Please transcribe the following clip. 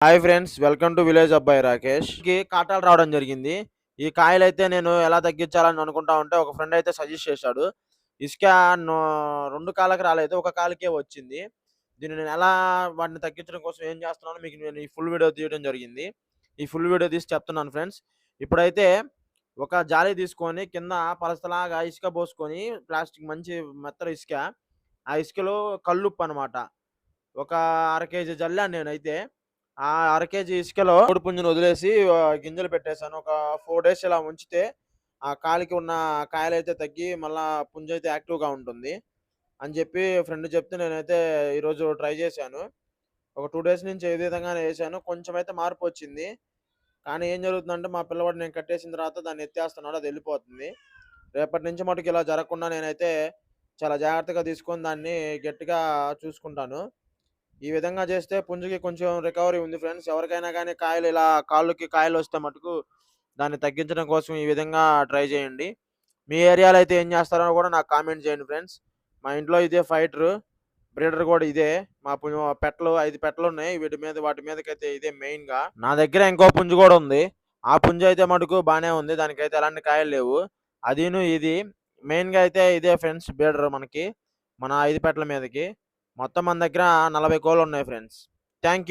Hi friends welcome to village అబ్బాయి రాకేష్. కి కాటాలు రావడం జరిగింది. ఈ కాయలు అయితే నేను ఎలా తగ్గించాలని అనుకుంటా ఉంటే ఒక ఫ్రెండ్ అయితే సజెస్ట్ చేశాడు. ఇసుక రెండు కాళ్ళకి రాలేదు ఒక కాలకే వచ్చింది. దీన్ని నేను ఎలా వాటిని తగ్గించడం కోసం ఏం చేస్తున్నానో మీకు నేను ఈ ఫుల్ వీడియో తీయడం జరిగింది. ఈ ఫుల్ వీడియో తీసి చెప్తున్నాను ఫ్రెండ్స్. ఇప్పుడైతే ఒక జాలి తీసుకొని కింద పలసలాగా ఇసుక పోసుకొని ప్లాస్టిక్ మంచి మెత్తల ఇసుక. ఆ ఇసుకలో కల్లుప్పు అనమాట ఒక అర కేజీ జల్లాను నేనైతే. ఆ అర కేజీ ఇసుకలో కోడి పుంజును వదిలేసి గింజలు పెట్టేశాను. ఒక ఫోర్ డేస్ ఇలా ఉంచితే ఆ కాలికి ఉన్న కాయలు అయితే తగ్గి మళ్ళా పుంజు అయితే యాక్టివ్గా ఉంటుంది అని చెప్పి ఫ్రెండ్ చెప్తే నేనైతే ఈరోజు ట్రై చేశాను. ఒక టూ డేస్ నుంచి ఏ విధంగానే వేసాను. కొంచెం అయితే మార్పు వచ్చింది. కానీ ఏం జరుగుతుందంటే మా పిల్లవాడు నేను కట్టేసిన తర్వాత దాన్ని ఎత్తేస్తున్నాడు అది వెళ్ళిపోతుంది. రేపటి నుంచి మటుకు ఇలా జరగకుండా నేనైతే చాలా జాగ్రత్తగా తీసుకొని దాన్ని గట్టిగా చూసుకుంటాను. ఈ విధంగా చేస్తే పుంజుకి కొంచెం రికవరీ ఉంది ఫ్రెండ్స్. ఎవరికైనా కానీ కాయలు ఇలా కాళ్ళకి కాయలు వస్తే మటుకు దాన్ని తగ్గించడం కోసం ఈ విధంగా ట్రై చేయండి. మీ ఏరియాలో అయితే ఏం చేస్తారో కూడా నాకు కామెంట్ చేయండి ఫ్రెండ్స్. మా ఇంట్లో ఇదే ఫైటర్ బ్రీడర్ కూడా ఇదే. మా పుంజు పెట్టలు ఐదు పెట్టలు ఉన్నాయి. వీటి మీద వాటి మీదకైతే ఇదే మెయిన్గా. నా దగ్గర ఇంకో పుంజు కూడా ఉంది. ఆ పుంజు అయితే మటుకు బాగానే ఉంది. దానికైతే ఎలాంటి కాయలు లేవు. అదిను ఇది. మెయిన్గా అయితే ఇదే ఫ్రెండ్స్ బ్రీడర్ మనకి మన ఐదు పెట్టల మీదకి. మొత్తం మన దగ్గర నలభై కోళ్ళు ఉన్నాయి ఫ్రెండ్స్ థ్యాంక్